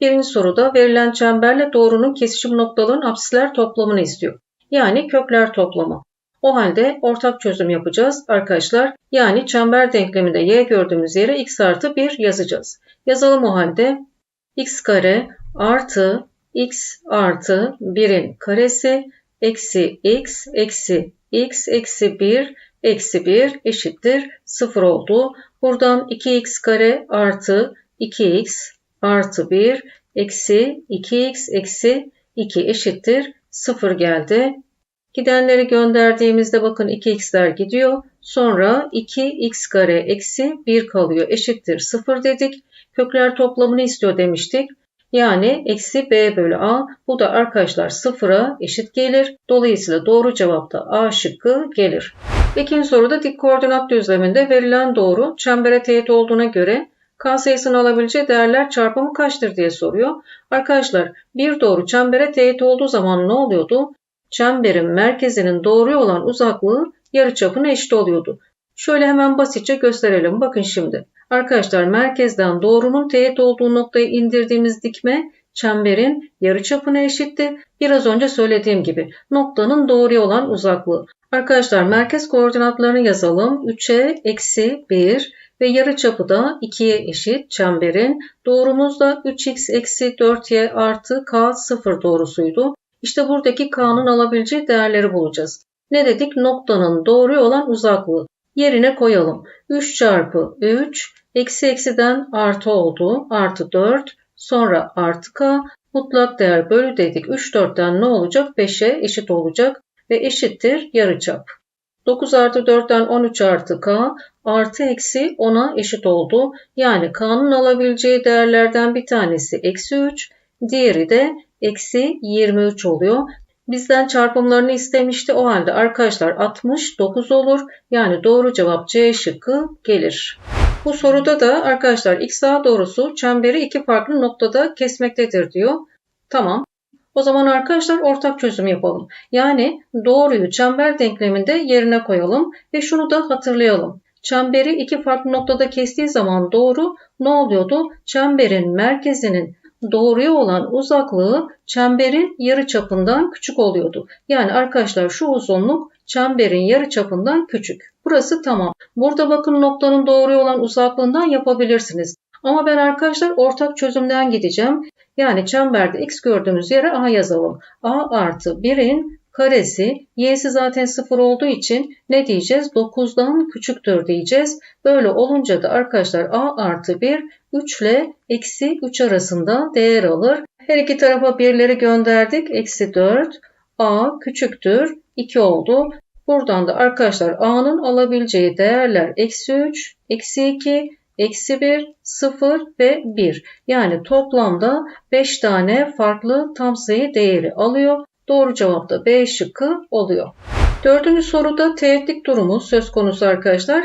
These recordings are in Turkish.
Birinci soruda verilen çemberle doğrunun kesişim noktalarının apsisler toplamını istiyor. Yani kökler toplamı. O halde ortak çözüm yapacağız arkadaşlar. Yani çember denkleminde y gördüğümüz yere x artı 1 yazacağız. Yazalım o halde. x kare artı x artı 1'in karesi eksi x eksi x eksi 1 eksi 1 eşittir 0 oldu. Buradan 2x kare artı 2x artı 1 eksi 2x eksi 2 eşittir 0 geldi. Gidenleri gönderdiğimizde bakın 2x'ler gidiyor. Sonra 2x kare eksi 1 kalıyor. Eşittir 0 dedik. Kökler toplamını istiyor demiştik. Yani eksi b bölü a. Bu da arkadaşlar sıfıra eşit gelir. Dolayısıyla doğru cevap da a şıkkı gelir. İkinci soruda dik koordinat düzleminde verilen doğru çembere teğet olduğuna göre k sayısını alabileceği değerler çarpımı kaçtır diye soruyor. Arkadaşlar bir doğru çembere teğet olduğu zaman ne oluyordu? Çemberin merkezinin doğruya olan uzaklığı yarıçapına eşit oluyordu. Şöyle hemen basitçe gösterelim. Bakın şimdi. Arkadaşlar merkezden doğrunun teğet olduğu noktayı indirdiğimiz dikme çemberin yarıçapına eşitti. Biraz önce söylediğim gibi noktanın doğruya olan uzaklığı. Arkadaşlar merkez koordinatlarını yazalım. 3'e eksi 1 ve yarıçapı da 2'ye eşit çemberin. Doğrumuz da 3x eksi 4y artı k 0 doğrusuydu. İşte buradaki k'nın alabileceği değerleri bulacağız. Ne dedik? Noktanın doğruya olan uzaklığı. Yerine koyalım. 3 çarpı 3 eksi eksiden artı oldu. Artı 4 sonra artı k mutlak değer bölü dedik. 3 4'ten ne olacak? 5'e eşit olacak ve eşittir yarıçap. 9 artı 4'ten 13 artı k artı eksi 10'a eşit oldu. Yani k'nın alabileceği değerlerden bir tanesi eksi 3, diğeri de eksi 23 oluyor. Bizden çarpımlarını istemişti. O halde arkadaşlar 69 olur. Yani doğru cevap C şıkkı gelir. Bu soruda da arkadaşlar x daha doğrusu çemberi iki farklı noktada kesmektedir diyor. Tamam. O zaman arkadaşlar ortak çözüm yapalım. Yani doğruyu çember denkleminde yerine koyalım ve şunu da hatırlayalım. Çemberi iki farklı noktada kestiği zaman doğru ne oluyordu? Çemberin merkezinin doğruya olan uzaklığı çemberin yarı çapından küçük oluyordu. Yani arkadaşlar şu uzunluk çemberin yarı çapından küçük. Burası tamam. Burada bakın noktanın doğruya olan uzaklığından yapabilirsiniz. Ama ben arkadaşlar ortak çözümden gideceğim. Yani çemberde x gördüğümüz yere a yazalım. a artı 1'in karesi y'si zaten 0 olduğu için ne diyeceğiz? 9'dan küçüktür diyeceğiz. Böyle olunca da arkadaşlar a artı 1 3 ile eksi 3 arasında değer alır. Her iki tarafa birleri gönderdik. Eksi 4 a küçüktür 2 oldu. Buradan da arkadaşlar a'nın alabileceği değerler eksi 3, eksi 2, eksi 1, 0 ve 1. Yani toplamda 5 tane farklı tam sayı değeri alıyor. Doğru cevap da B şıkkı oluyor. Dördüncü soruda teğetlik durumu söz konusu arkadaşlar.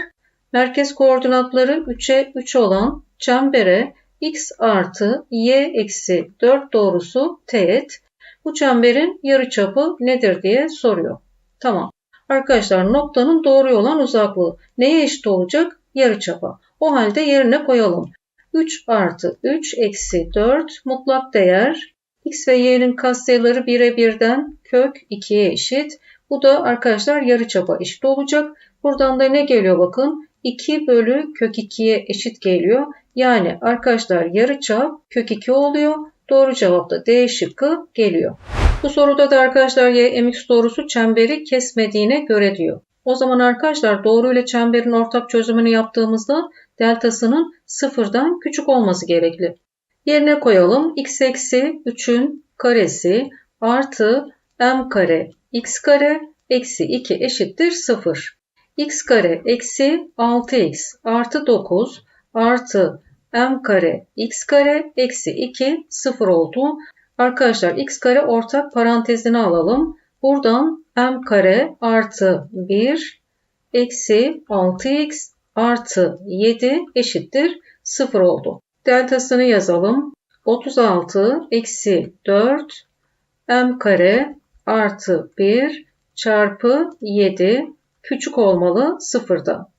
Merkez koordinatları 3'e 3 olan çembere x artı y eksi 4 doğrusu teğet. Bu çemberin yarıçapı nedir diye soruyor. Tamam. Arkadaşlar noktanın doğru olan uzaklığı neye eşit olacak? Yarıçapa. O halde yerine koyalım. 3 artı 3 eksi 4 mutlak değer x ve y'nin katsayıları 1'e 1'den kök 2'ye eşit. Bu da arkadaşlar yarıçapa eşit olacak. Buradan da ne geliyor bakın? 2 bölü kök 2'ye eşit geliyor. Yani arkadaşlar yarıçap kök 2 oluyor. Doğru cevap da D şıkkı geliyor. Bu soruda da arkadaşlar y mx doğrusu çemberi kesmediğine göre diyor. O zaman arkadaşlar doğru ile çemberin ortak çözümünü yaptığımızda deltasının sıfırdan küçük olması gerekli. Yerine koyalım. x eksi 3'ün karesi artı m kare x kare eksi 2 eşittir 0. x kare eksi 6x artı 9 artı m kare x kare eksi 2 0 oldu. Arkadaşlar x kare ortak parantezini alalım. Buradan m kare artı 1 eksi 6x artı 7 eşittir 0 oldu. Deltasını yazalım. 36 eksi 4 m kare artı 1 çarpı 7 küçük olmalı sıfırda.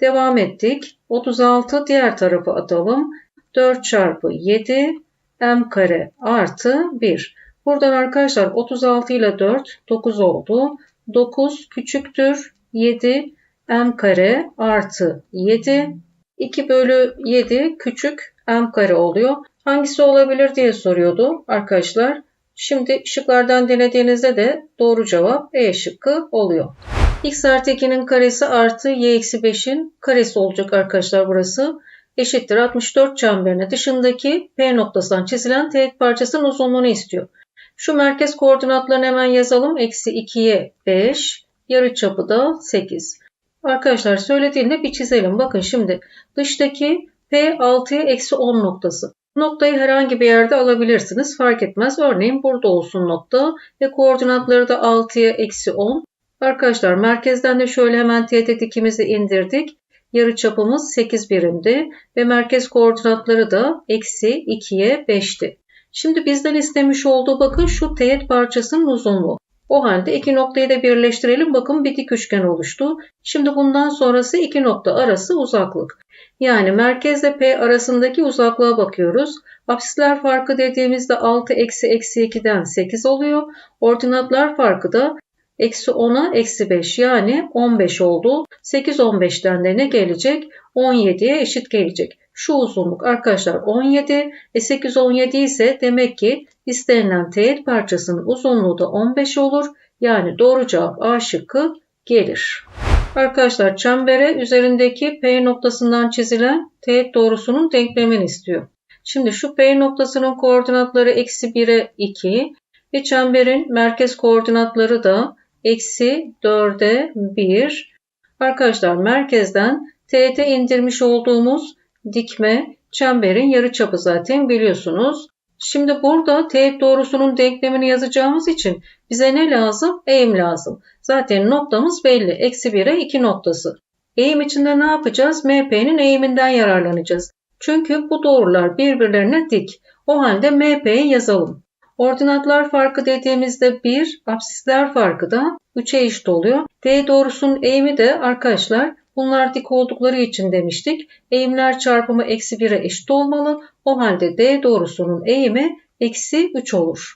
Devam ettik. 36 diğer tarafa atalım. 4 çarpı 7 m kare artı 1. Buradan arkadaşlar 36 ile 4 9 oldu. 9 küçüktür 7 m kare artı 7. 2 bölü 7 küçük m kare oluyor. Hangisi olabilir diye soruyordu arkadaşlar. Şimdi şıklardan denediğinizde de doğru cevap E şıkkı oluyor. X artı 2'nin karesi artı y eksi 5'in karesi olacak arkadaşlar burası. Eşittir 64 çemberine dışındaki P noktasından çizilen teğet parçasının uzunluğunu istiyor. Şu merkez koordinatlarını hemen yazalım. Eksi 2'ye 5, yarı çapı da 8. Arkadaşlar söylediğinde bir çizelim. Bakın şimdi dıştaki P 6'ya eksi 10 noktası. Noktayı herhangi bir yerde alabilirsiniz. Fark etmez. Örneğin burada olsun nokta ve koordinatları da 6'ya eksi 10. Arkadaşlar merkezden de şöyle hemen teğet dikimizi indirdik. Yarı çapımız 8 birimdi ve merkez koordinatları da eksi 2'ye 5'ti. Şimdi bizden istemiş olduğu bakın şu teğet parçasının uzunluğu. O halde iki noktayı da birleştirelim. Bakın bir dik üçgen oluştu. Şimdi bundan sonrası iki nokta arası uzaklık. Yani merkezle P arasındaki uzaklığa bakıyoruz. Apsisler farkı dediğimizde 6 eksi eksi 2'den 8 oluyor. Ordinatlar farkı da eksi 10'a eksi 5 yani 15 oldu. 8 15'ten de ne gelecek? 17'ye eşit gelecek. Şu uzunluk arkadaşlar 17 e 8 17 ise demek ki istenilen teğet parçasının uzunluğu da 15 olur. Yani doğru cevap A şıkkı gelir. Arkadaşlar çembere üzerindeki P noktasından çizilen teğet doğrusunun denklemini istiyor. Şimdi şu P noktasının koordinatları eksi 1'e 2 ve çemberin merkez koordinatları da eksi 4'e 1. Arkadaşlar merkezden teğete indirmiş olduğumuz dikme çemberin yarıçapı zaten biliyorsunuz. Şimdi burada teğet doğrusunun denklemini yazacağımız için bize ne lazım? Eğim lazım. Zaten noktamız belli. Eksi 1'e 2 noktası. Eğim içinde ne yapacağız? MP'nin eğiminden yararlanacağız. Çünkü bu doğrular birbirlerine dik. O halde MP'yi yazalım. Ordinatlar farkı dediğimizde 1, absisler farkı da 3'e eşit oluyor. D doğrusunun eğimi de arkadaşlar bunlar dik oldukları için demiştik. Eğimler çarpımı eksi 1'e eşit olmalı. O halde D doğrusunun eğimi eksi 3 olur.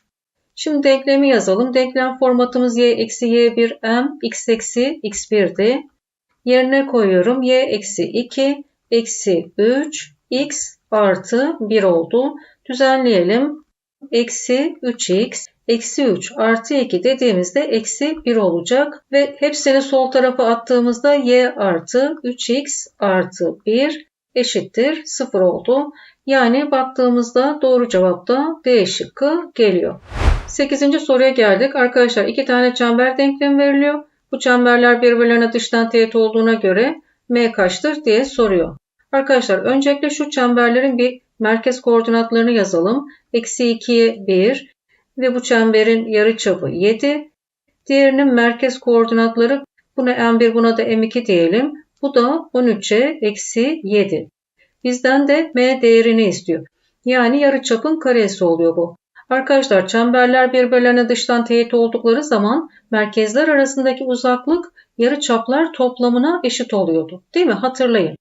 Şimdi denklemi yazalım. Denklem formatımız y eksi y1 m x eksi x1'di. Yerine koyuyorum. y eksi 2 eksi 3 x artı 1 oldu. Düzenleyelim. Eksi 3x eksi 3 artı 2 dediğimizde eksi 1 olacak. Ve hepsini sol tarafa attığımızda y artı 3x artı 1 eşittir 0 oldu. Yani baktığımızda doğru cevap da D şıkkı geliyor. 8. soruya geldik. Arkadaşlar iki tane çember denklemi veriliyor. Bu çemberler birbirlerine dıştan teğet olduğuna göre m kaçtır diye soruyor. Arkadaşlar öncelikle şu çemberlerin bir merkez koordinatlarını yazalım. Eksi 2'ye 1 ve bu çemberin yarı çapı 7. Diğerinin merkez koordinatları buna m1 buna da m2 diyelim. Bu da 13'e eksi 7. Bizden de m değerini istiyor. Yani yarı çapın karesi oluyor bu. Arkadaşlar çemberler birbirlerine dıştan teğet oldukları zaman merkezler arasındaki uzaklık yarı çaplar toplamına eşit oluyordu. Değil mi? Hatırlayın.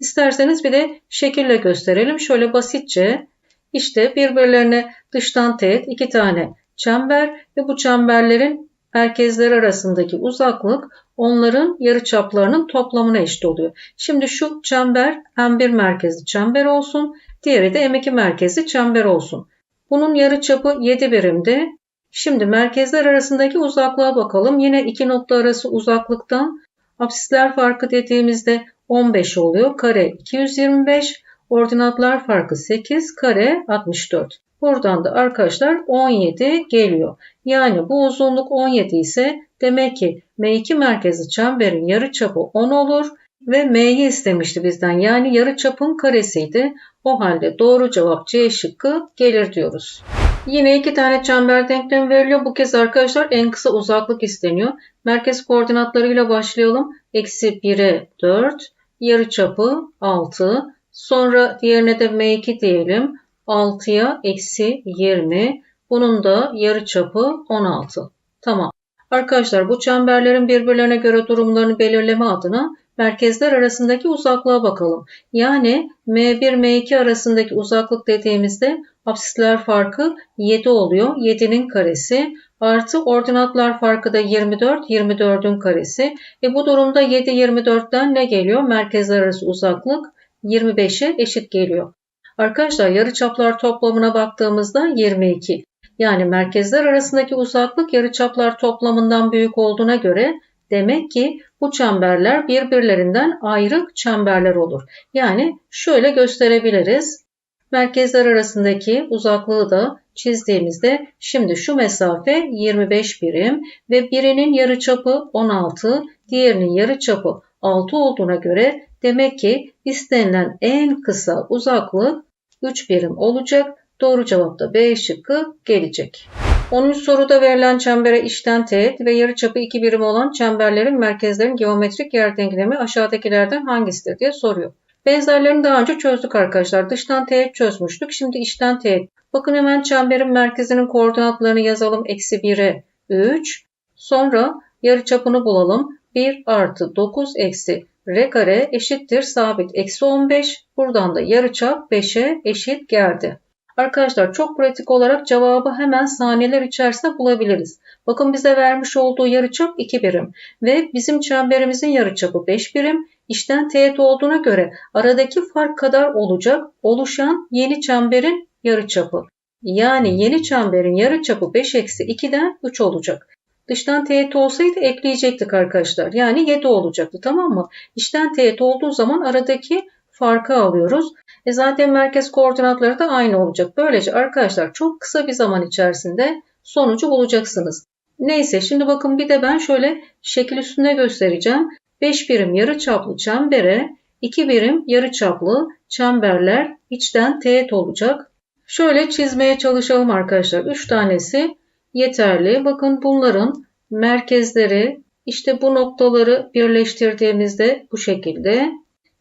İsterseniz bir de şekille gösterelim. Şöyle basitçe işte birbirlerine dıştan teğet iki tane çember ve bu çemberlerin merkezler arasındaki uzaklık onların yarı çaplarının toplamına eşit oluyor. Şimdi şu çember M1 merkezli çember olsun, diğeri de M2 merkezli çember olsun. Bunun yarı çapı 7 birimdi. Şimdi merkezler arasındaki uzaklığa bakalım. Yine iki nokta arası uzaklıktan absisler farkı dediğimizde 15 oluyor. Kare 225, ordinatlar farkı 8, kare 64. Buradan da arkadaşlar 17 geliyor. Yani bu uzunluk 17 ise demek ki M2 merkezi çemberin yarı çapı 10 olur ve M'yi istemişti bizden. Yani yarı çapın karesiydi. O halde doğru cevap C şıkkı gelir diyoruz. Yine iki tane çember denklemi veriliyor. Bu kez arkadaşlar en kısa uzaklık isteniyor. Merkez koordinatlarıyla başlayalım. Eksi 1'e 4, yarı çapı 6. Sonra diğerine de M2 diyelim. 6'ya eksi 20. Bunun da yarı çapı 16. Tamam. Arkadaşlar bu çemberlerin birbirlerine göre durumlarını belirleme adına merkezler arasındaki uzaklığa bakalım. Yani M1 M2 arasındaki uzaklık dediğimizde Apsisler farkı 7 oluyor. 7'nin karesi artı ordinatlar farkı da 24, 24'ün karesi. E bu durumda 7, 24'ten ne geliyor? Merkezler arası uzaklık 25'e eşit geliyor. Arkadaşlar yarıçaplar toplamına baktığımızda 22. Yani merkezler arasındaki uzaklık yarıçaplar toplamından büyük olduğuna göre demek ki bu çemberler birbirlerinden ayrı çemberler olur. Yani şöyle gösterebiliriz. Merkezler arasındaki uzaklığı da çizdiğimizde şimdi şu mesafe 25 birim ve birinin yarıçapı 16, diğerinin yarıçapı 6 olduğuna göre demek ki istenilen en kısa uzaklık 3 birim olacak. Doğru cevap da B şıkkı gelecek. 10. soruda verilen çembere içten teğet ve yarıçapı 2 birim olan çemberlerin merkezlerin geometrik yer denklemi aşağıdakilerden hangisidir diye soruyor. Benzerlerini daha önce çözdük arkadaşlar. Dıştan teğet çözmüştük. Şimdi içten teğet. Bakın hemen çemberin merkezinin koordinatlarını yazalım. Eksi 1'e 3. Sonra yarıçapını bulalım. 1 artı 9 eksi r kare eşittir sabit eksi 15. Buradan da yarıçap 5'e eşit geldi. Arkadaşlar çok pratik olarak cevabı hemen saniyeler içerisinde bulabiliriz. Bakın bize vermiş olduğu yarıçap 2 birim ve bizim çemberimizin yarıçapı 5 birim. İşten teğet olduğuna göre aradaki fark kadar olacak oluşan yeni çemberin yarıçapı. Yani yeni çemberin yarıçapı 5 eksi 2'den 3 olacak. Dıştan teğet olsaydı ekleyecektik arkadaşlar. Yani 7 olacaktı tamam mı? İçten teğet olduğu zaman aradaki farkı alıyoruz. E zaten merkez koordinatları da aynı olacak. Böylece arkadaşlar çok kısa bir zaman içerisinde sonucu bulacaksınız. Neyse şimdi bakın bir de ben şöyle şekil üstünde göstereceğim. 5 birim yarı çaplı çembere 2 birim yarı çaplı çemberler içten teğet olacak. Şöyle çizmeye çalışalım arkadaşlar. 3 tanesi yeterli. Bakın bunların merkezleri işte bu noktaları birleştirdiğimizde bu şekilde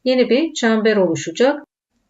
yeni bir çember oluşacak.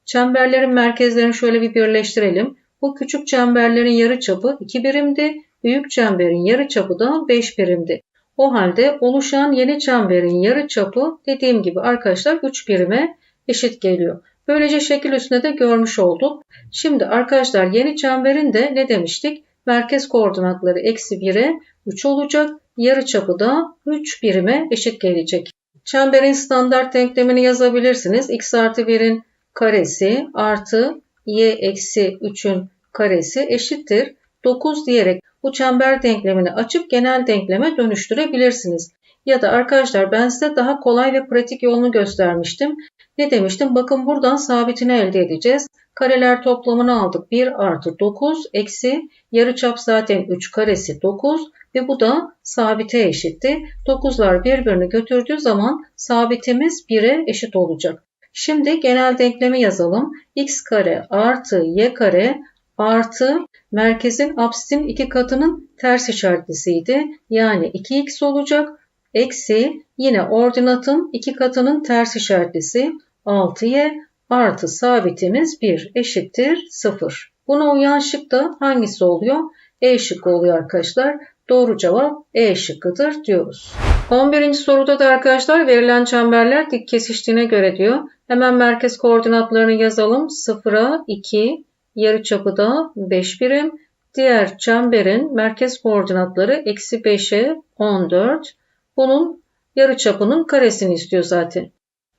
Çemberlerin merkezlerini şöyle bir birleştirelim. Bu küçük çemberlerin yarıçapı 2 birimdi. Büyük çemberin yarıçapı da 5 birimdi. O halde oluşan yeni çemberin yarıçapı dediğim gibi arkadaşlar 3 birime eşit geliyor. Böylece şekil üstünde de görmüş olduk. Şimdi arkadaşlar yeni çemberin de ne demiştik? Merkez koordinatları eksi 1'e 3 olacak. Yarıçapı da 3 birime eşit gelecek. Çemberin standart denklemini yazabilirsiniz. x artı 1'in karesi artı y eksi 3'ün karesi eşittir. 9 diyerek bu çember denklemini açıp genel denkleme dönüştürebilirsiniz. Ya da arkadaşlar ben size daha kolay ve pratik yolunu göstermiştim. Ne demiştim? Bakın buradan sabitini elde edeceğiz. Kareler toplamını aldık. 1 artı 9 eksi yarıçap zaten 3 karesi 9 ve bu da sabite eşitti. 9'lar birbirini götürdüğü zaman sabitimiz 1'e eşit olacak. Şimdi genel denklemi yazalım. x kare artı y kare artı merkezin apsisin iki katının ters işaretlisiydi. Yani 2x olacak. Eksi yine ordinatın iki katının ters işaretlisi 6y artı sabitimiz 1 eşittir 0. Buna uyan şık da hangisi oluyor? E şıkkı oluyor arkadaşlar. Doğru cevap E şıkkıdır diyoruz. 11. soruda da arkadaşlar verilen çemberler dik kesiştiğine göre diyor. Hemen merkez koordinatlarını yazalım. 0'a 2, yarıçapı da 5 birim. Diğer çemberin merkez koordinatları eksi 5'e 14. Bunun yarıçapının karesini istiyor zaten.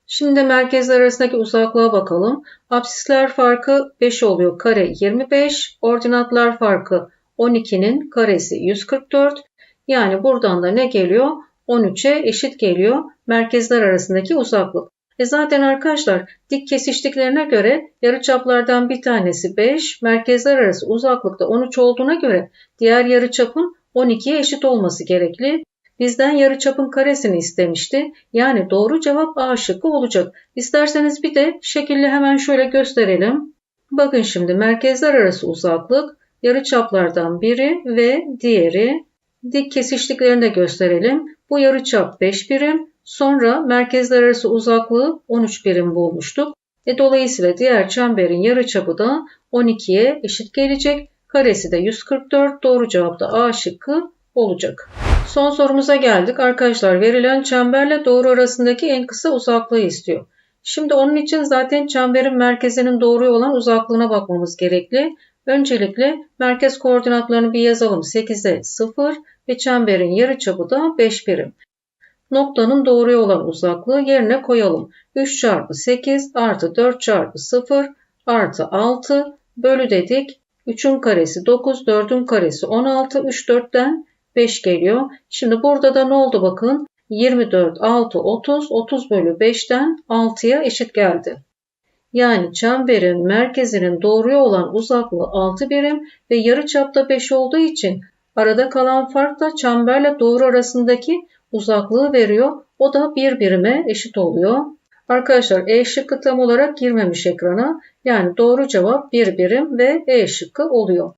Şimdi merkezler arasındaki uzaklığa bakalım. Apsisler farkı 5 oluyor. Kare 25. Ordinatlar farkı 12'nin karesi 144. Yani buradan da ne geliyor? 13'e eşit geliyor merkezler arasındaki uzaklık. E zaten arkadaşlar dik kesiştiklerine göre yarıçaplardan bir tanesi 5, merkezler arası uzaklıkta 13 olduğuna göre diğer yarıçapın 12'ye eşit olması gerekli. Bizden yarıçapın karesini istemişti. Yani doğru cevap A şıkkı olacak. İsterseniz bir de şekilli hemen şöyle gösterelim. Bakın şimdi merkezler arası uzaklık yarıçaplardan biri ve diğeri dik kesiştiklerini de gösterelim. Bu yarıçap 5 birim. Sonra merkezler arası uzaklığı 13 birim bulmuştuk. E, dolayısıyla diğer çemberin yarıçapı da 12'ye eşit gelecek. Karesi de 144. Doğru cevap da A şıkkı olacak. Son sorumuza geldik. Arkadaşlar verilen çemberle doğru arasındaki en kısa uzaklığı istiyor. Şimdi onun için zaten çemberin merkezinin doğru olan uzaklığına bakmamız gerekli. Öncelikle merkez koordinatlarını bir yazalım. 8'e 0 ve çemberin yarıçapı da 5 birim. Noktanın doğruya olan uzaklığı yerine koyalım. 3 çarpı 8 artı 4 çarpı 0 artı 6 bölü dedik. 3'ün karesi 9, 4'ün karesi 16, 3 4'ten 5 geliyor. Şimdi burada da ne oldu bakın. 24, 6, 30, 30 bölü 5'ten 6'ya eşit geldi. Yani çemberin merkezinin doğruya olan uzaklığı 6 birim ve yarıçapta 5 olduğu için arada kalan fark da çemberle doğru arasındaki uzaklığı veriyor. O da 1 birime eşit oluyor. Arkadaşlar E şıkkı tam olarak girmemiş ekrana. Yani doğru cevap 1 birim ve E şıkkı oluyor.